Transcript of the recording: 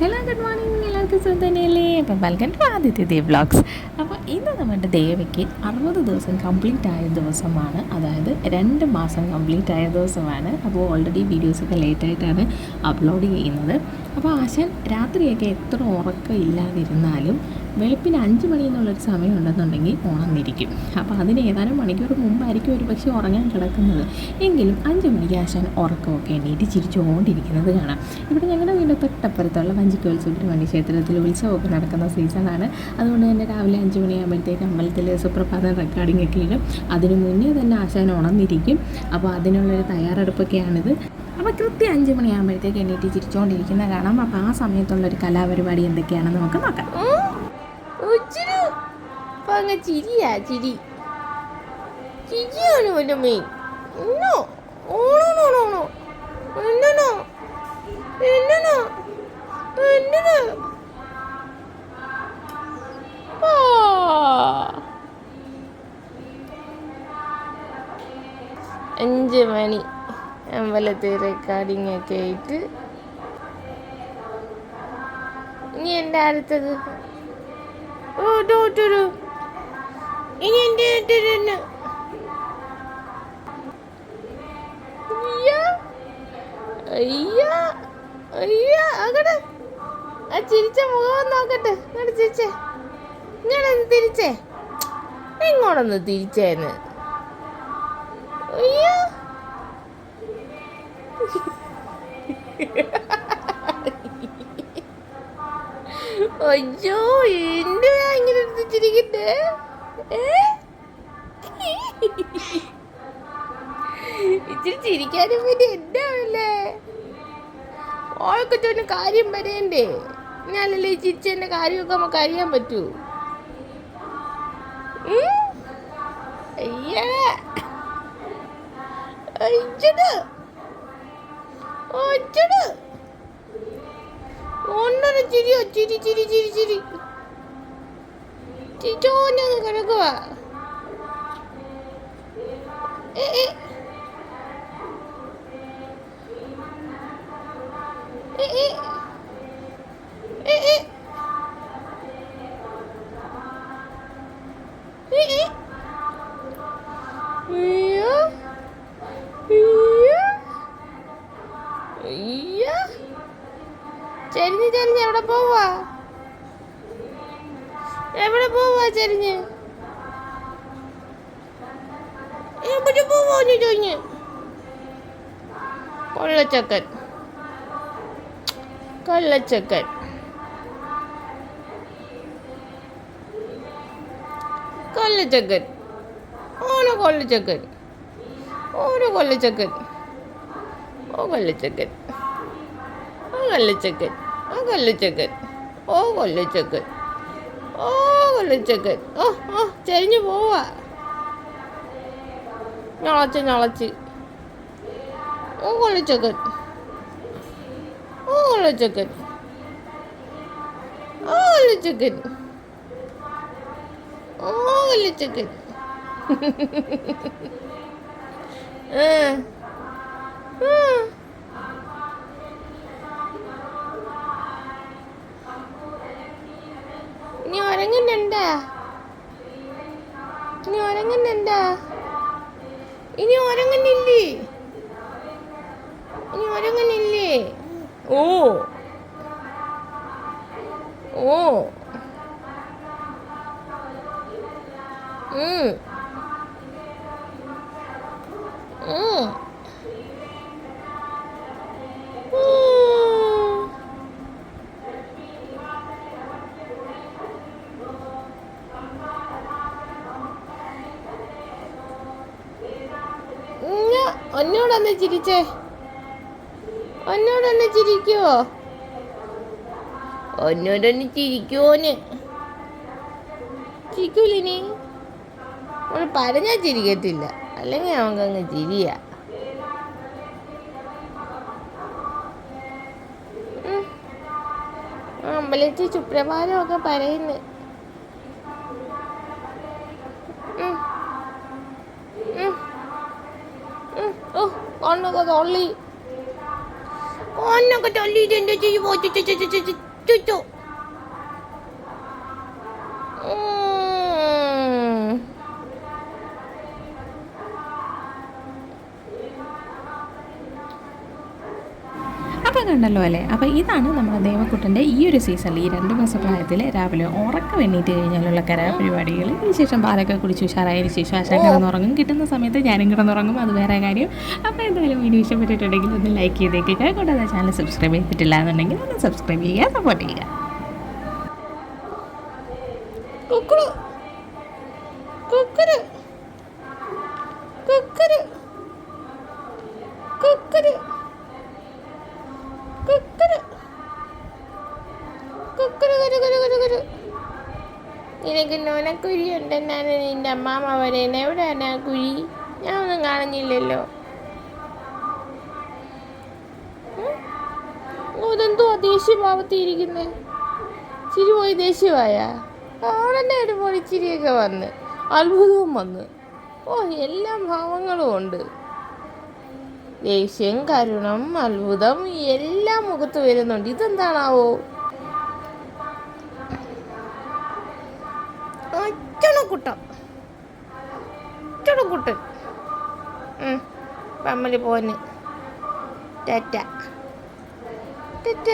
Hello good morning എല്ലാവർക്കും സുഖം തന്നെയല്ലേ? അപ്പം welcome to Aditya Dev vlogs അപ്പോൾ ഇന്ന് നമ്മുടെ ദേവയ്ക്ക് അറുപത് ദിവസം കംപ്ലീറ്റ് ആയ ദിവസമാണ്. അതായത് രണ്ട് മാസം കംപ്ലീറ്റ് ആയ ദിവസമാണ്. അപ്പോൾ ഓൾറെഡി വീഡിയോസൊക്കെ ലേറ്റായിട്ടാണ് അപ്ലോഡ് ചെയ്യുന്നത്. അപ്പോൾ ആശാൻ രാത്രിയൊക്കെ എത്ര ഉറക്കം ഇല്ലാതിരുന്നാലും വെളുപ്പിന് അഞ്ച് മണി എന്നുള്ളൊരു സമയം ഉണ്ടെന്നുണ്ടെങ്കിൽ ഉണർന്നിരിക്കും അപ്പോൾ അതിന് ഏതാനും മണിക്കൂർ മുമ്പായിരിക്കും ഒരു പക്ഷേ ഉറങ്ങാൻ കിടക്കുന്നത്. എങ്കിലും അഞ്ച് മണിക്ക് ആശാൻ ഉറക്കമൊക്കെ എണീറ്റ് ചിരിച്ചുകൊണ്ടിരിക്കുന്നത് കാണാം. ഇവിടെ ഞങ്ങളുടെ വീടിന്റെ തൊട്ടപ്പുറത്തുള്ള വഞ്ചിക്കോൽ സുബ്രഹ്മണ്യ ക്ഷേത്രത്തിൽ ഉത്സവമൊക്കെ നടക്കുന്ന സീസണാണ്. അതുകൊണ്ട് തന്നെ രാവിലെ അഞ്ച് മണിയാകുമ്പോഴത്തേക്ക് അമ്പലത്തിൽ സുപ്രഭാതം റെക്കോർഡിംഗ് ഒക്കെ ഇടും. അതിന് മുന്നേ തന്നെ ആശാൻ ഉണർന്നിരിക്കും. അപ്പോൾ അതിനുള്ളൊരു തയ്യാറെടുപ്പൊക്കെയാണിത്. അപ്പോൾ കൃത്യം അഞ്ച് മണിയാകുമ്പോഴത്തേക്ക് എണ്ണീറ്റ് ചിരിച്ചുകൊണ്ടിരിക്കുന്ന കാണാം. അപ്പോൾ ആ സമയത്തുള്ളൊരു കലാപരിപാടി എന്തൊക്കെയാണെന്ന് നമുക്ക് നോക്കാം. 落ちるパンがチリやチリチリやのでもいいなあらららら അഞ്ച് മണി അമ്പലത്തിൽ റെക്കോർഡിംഗ് ഒക്കെ ആയിട്ട് ഇനി എന്റെ അടുത്തത് ഓ do. ഇനി എന്റെ അടുത്തത് അയ്യ. അയ്യ. അങ്ങടെ. ആ ചിരിച്ച മുഖം നോക്കട്ടെ. ഇങ്ങോട്ട് ചിരിച്ചേ. ഇങ്ങോട്ടൊന്ന് തിരിച്ചേ. ഇങ്ങോട്ടൊന്ന് തിരിച്ചേന്ന്. അയ്യോ. അയ്യോ ഏ? ഇച്ചിരി ചിരിക്കാനും പിന്നെ എന്താവില്ലേ ഓൾക്ക് തന്നെ കാര്യം പറയണ്ടേ? ഞാനല്ലേ ഈ കാര്യമൊക്കെ നമുക്ക് അറിയാൻ പറ്റൂ? അയ്യേ. അയ്യട്. അയ്യട് ഒന്നര ചിരിയോ? ചിരി ചിരി ചിരി ചിരി. ചിറ്റോന്റെ ചെരിഞ്ഞ് എവിടെ പോവാ. എവിടെ പോവാ ചെരിഞ്ഞ്? എവിടെ പോവാന്ന് ചോഞ്ഞ് കൊള്ളച്ചക്കൻ. കൊള്ളച്ചക്കൻ. കൊള്ളച്ചക്കൻ. ഓന കൊള്ളച്ചക്കൻ. ഓരോ കൊള്ളച്ചക്കൻ. ഓ കൊള്ളച്ചക്കൻ. ഓ കൊല്ലച്ചക്കൻ ഓ കൊല്ലച്ചക്കൻ ഓ കൊല്ലച്ചക്കൻ ഓ കൊല്ലച്ചക്കൻ ഓ ഓ ചരിഞ്ഞു പോവാ. ഞളച്ച് ഞളച്ച്. ഓ കൊല്ലച്ചക്കൻ ഓ കൊല്ലച്ചക്കൻ ഓ കൊല്ലച്ചക്കൻ ഓ കൊല്ലച്ചക്കൻ ആ. ഉറങ്ങുന്നുണ്ടാ ഇനി ഉറങ്ങുന്നില്ലേ ഇനി ഉറങ്ങുന്നില്ലേ ഓ ഓ ഉം ഉം ഉം ഒന്നോടൊന്ന് ചിരിച്ചേ. ഒന്നോടൊന്ന് ചിരിക്കുവോ? ഒന്നോടൊന്ന് ചിരിക്കുവോന് ചിരിക്കൂലിനി. അവൾ പറഞ്ഞാൽ ചിരിക്കത്തില്ല. അല്ലെങ്കിൽ അവങ്കങ്ങ് ചിരിയാ. അമ്പലത്തിൽ സുപ്രഭാതമൊക്കെ പറയുന്നു. കണ്ണൊക്കെ തള്ളി. കണ്ണൊക്കെ തള്ളിയിട്ട് എന്റെ ചെയ്യും ചുറ്റു അപ്പോൾ കണ്ടല്ലോ അല്ലേ? അപ്പോൾ ഇതാണ് നമ്മുടെ ദേവക്കുട്ടന്റെ ഈ ഒരു സീസണിൽ ഈ രണ്ട് മാസ പ്രായത്തിൽ രാവിലെ ഉറക്കം എണ്ണീറ്റ് കഴിഞ്ഞാലുള്ള കലാപരിപാടികൾ ശേഷം പാലൊക്കെ കുടിച്ച് ഉഷാറായതിനു ശേഷം ആശാൻ കിടന്നുറങ്ങും. കിട്ടുന്ന സമയത്ത് ഞാനും കിടന്നുറങ്ങും. അത് വേറെ കാര്യം. അപ്പോൾ എന്തായാലും വീഡിയോ ഇഷ്ടപ്പെട്ടിട്ടുണ്ടെങ്കിൽ ഒന്ന് ലൈക്ക് ചെയ്തേക്കുക കൂടാതെ ചാനൽ സബ്സ്ക്രൈബ് ചെയ്തിട്ടില്ല എന്നുണ്ടെങ്കിൽ ഒന്ന് സബ്സ്ക്രൈബ് ചെയ്യുക സപ്പോർട്ട് ചെയ്യുക. കുക്കുറു കുക്കുറു കുക്കുറു കുക്കുറു നിനക്ക് നോനക്കുരി ഉണ്ടെന്നാണ് നിന്റെ അമ്മാമ്മ പറയുന്നത്. എവിടെയാണ് ആ കുഴി? ഞാൻ ഒന്നും കാണുന്നില്ലല്ലോ. ഇതെന്തോ ദേഷ്യഭാവത്തിരിക്കുന്നേ ചിരി പോയി ദേഷ്യമായ ആളെന്നെ ഒരു പൊളിച്ചിരിയൊക്കെ വന്ന്. അത്ഭുതവും വന്ന്. ഓ എല്ലാ ഭാവങ്ങളും ഉണ്ട്. ദേഷ്യം കരുണം അത്ഭുതം എല്ലാം മുഖത്ത് വരുന്നുണ്ട്. ഇതെന്താണാവോ? പമ്മലി പമ്മൽ പോന് ടാറ്റ. ടാറ്റ.